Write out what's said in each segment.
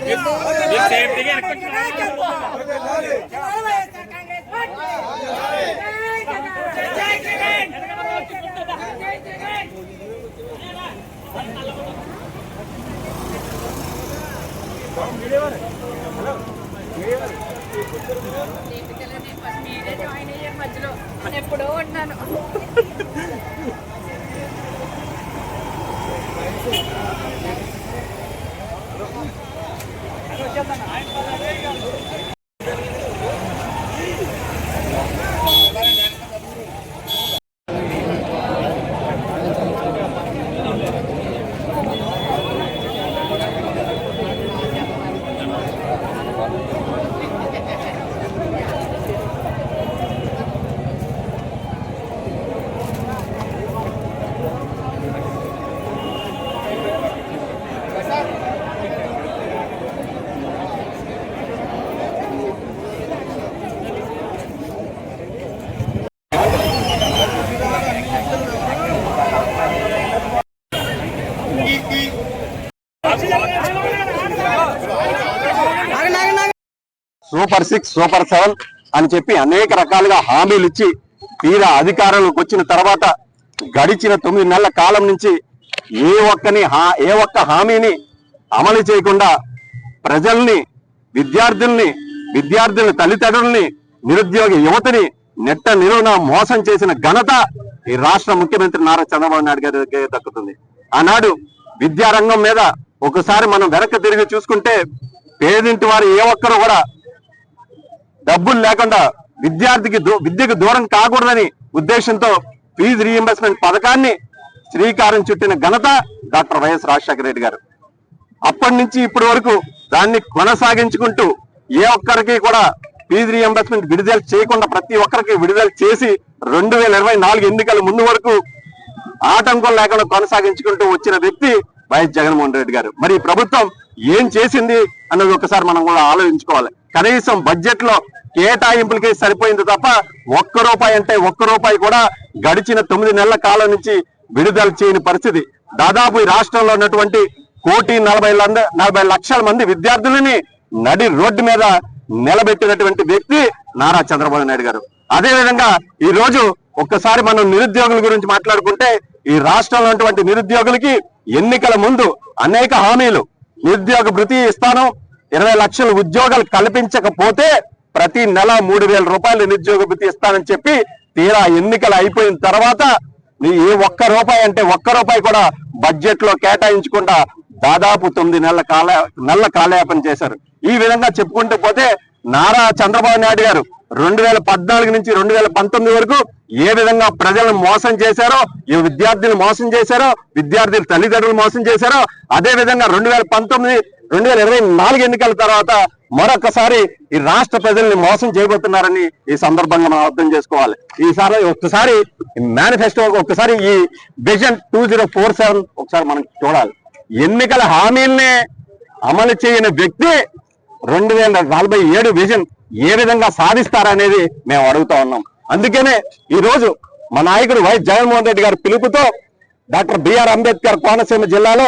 Join అయ్యాను మధ్యలో నేను ఎప్పుడో ఉన్నాను. సూపర్ సిక్స్ సూపర్ సెవెన్ అని చెప్పి అనేక రకాలుగా హామీలు ఇచ్చి తీరా అధికారంలోకి వచ్చిన తర్వాత గడిచిన తొమ్మిది నెలల కాలం నుంచి ఏ ఒక్కని హా- ఏ ఒక్క హామీని అమలు చేయకుండా ప్రజల్ని విద్యార్థుల్ని విద్యార్థుల తల్లిదండ్రుల్ని నిరుద్యోగ యువతని నెట్ట నిలువున మోసం చేసిన ఘనత ఈ రాష్ట్ర ముఖ్యమంత్రి నారా చంద్రబాబు నాయుడు గారికి దక్కుతుంది. ఆనాడు విద్యారంగం మీద ఒకసారి మనం వెనక్కి తిరిగి చూసుకుంటే పేదింటి వారు ఏ ఒక్కరు కూడా డబ్బులు లేకుండా విద్యార్థికి దూ- విద్యకు దూరం కాకూడదని ఉద్దేశంతో ఫీజు రీఎంబర్స్మెంట్ పథకాన్ని శ్రీకారం చుట్టిన ఘనత డాక్టర్ వైఎస్ రాజశేఖర రెడ్డి గారు. అప్పటి నుంచి ఇప్పటి వరకు దాన్ని కొనసాగించుకుంటూ ఏ ఒక్కరికి కూడా ఫీజు రీఎంబర్స్మెంట్ విడుదల చేయకుండా ప్రతి ఒక్కరికి విడుదల చేసి రెండు వేల ఇరవై నాలుగు ఎన్నికల ముందు వరకు ఆటంకం లేకుండా కొనసాగించుకుంటూ వచ్చిన వ్యక్తి వైఎస్ జగన్మోహన్ రెడ్డి గారు. మరి ప్రభుత్వం ఏం చేసింది అన్నది ఒకసారి మనం కూడా ఆలోచించుకోవాలి. కనీసం బడ్జెట్లో కేటాయింపులకి సరిపోయింది తప్ప ఒక్క రూపాయి అంటే ఒక్క రూపాయి కూడా గడిచిన తొమ్మిది నెలల కాలం నుంచి విడుదల చేయని పరిస్థితి. దాదాపు ఈ రాష్ట్రంలో ఉన్నటువంటి కోటి నలభై లంద- నలభై లక్షల మంది విద్యార్థులని నడి రోడ్డు మీద నిలబెట్టినటువంటి వ్యక్తి నారా చంద్రబాబు నాయుడు గారు. అదే విధంగా ఈ రోజు ఒక్కసారి మనం నిరుద్యోగుల గురించి మాట్లాడుకుంటే ఈ రాష్ట్రంలో ఉన్నటువంటి నిరుద్యోగులకి ఎన్నికల ముందు అనేక హామీలు నిరుద్యోగ భృతి ఇస్తాను ఇరవై లక్షల ఉద్యోగాలు కల్పించకపోతే ప్రతి నెల మూడు వేల రూపాయలు నిరుద్యోగ భృతి ఇస్తానని చెప్పి తీరా ఎన్నికలు అయిపోయిన తర్వాత నీ ఏ ఒక్క రూపాయి అంటే ఒక్క రూపాయి కూడా బడ్జెట్లో కేటాయించకుండా దాదాపు తొమ్మిది నెలల కాల నెలల కాలయాపన చేశారు. ఈ విధంగా చెప్పుకుంటూ పోతే నారా చంద్రబాబు నాయుడు గారు రెండు వేల పద్నాలుగు నుంచి రెండు వేల పంతొమ్మిది వరకు ఏ విధంగా ప్రజలను మోసం చేశారో ఈ విద్యార్థులు మోసం చేశారో విద్యార్థుల తల్లిదండ్రులు మోసం చేశారో అదే విధంగా రెండు వేల పంతొమ్మిది రెండు వేల ఇరవై నాలుగు ఎన్నికల తర్వాత మరొకసారి ఈ రాష్ట్ర ప్రజల్ని మోసం చేయబోతున్నారని ఈ సందర్భంగా మనం అర్థం చేసుకోవాలి. ఈసారి ఒక్కసారి మేనిఫెస్టో ఒక్కసారి ఈ vision two zero four seven ఒకసారి మనం చూడాలి. ఎన్నికల హామీల్ని అమలు చేయని వ్యక్తి రెండు వేల నలభై ఏడు విజన్ ఏ విధంగా సాధిస్తారనేది మేము అడుగుతా ఉన్నాం. అందుకనే ఈ రోజు మా నాయకుడు వైఎస్ జగన్మోహన్ రెడ్డి గారి పిలుపుతో డాక్టర్ బిఆర్ అంబేద్కర్ కోనసీమ జిల్లాలో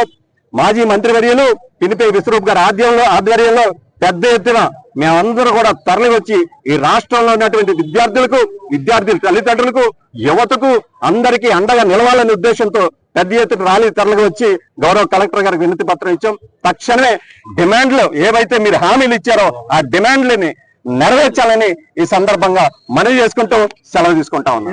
మాజీ మంత్రివర్యులు పినిపే విశ్వరూప్ గారి ఆధ్వర్యంలో ఆధ్వర్యంలో పెద్ద ఎత్తున మేమందరూ కూడా తరలి వచ్చి ఈ రాష్ట్రంలో ఉన్నటువంటి విద్యార్థులకు విద్యార్థుల తల్లిదండ్రులకు యువతకు అందరికీ అండగా నిలవాలనే ఉద్దేశంతో పెద్ద ఎత్తున ర్యాలీ తరలిగా వచ్చి గౌరవ కలెక్టర్ గారికి వినతి పత్రం ఇచ్చాం. తక్షణమే డిమాండ్లు ఏవైతే మీరు హామీలు ఇచ్చారో ఆ డిమాండ్లని నెరవేర్చాలని ఈ సందర్భంగా మనవి చేసుకుంటూ సెలవు తీసుకుంటా ఉన్నాం.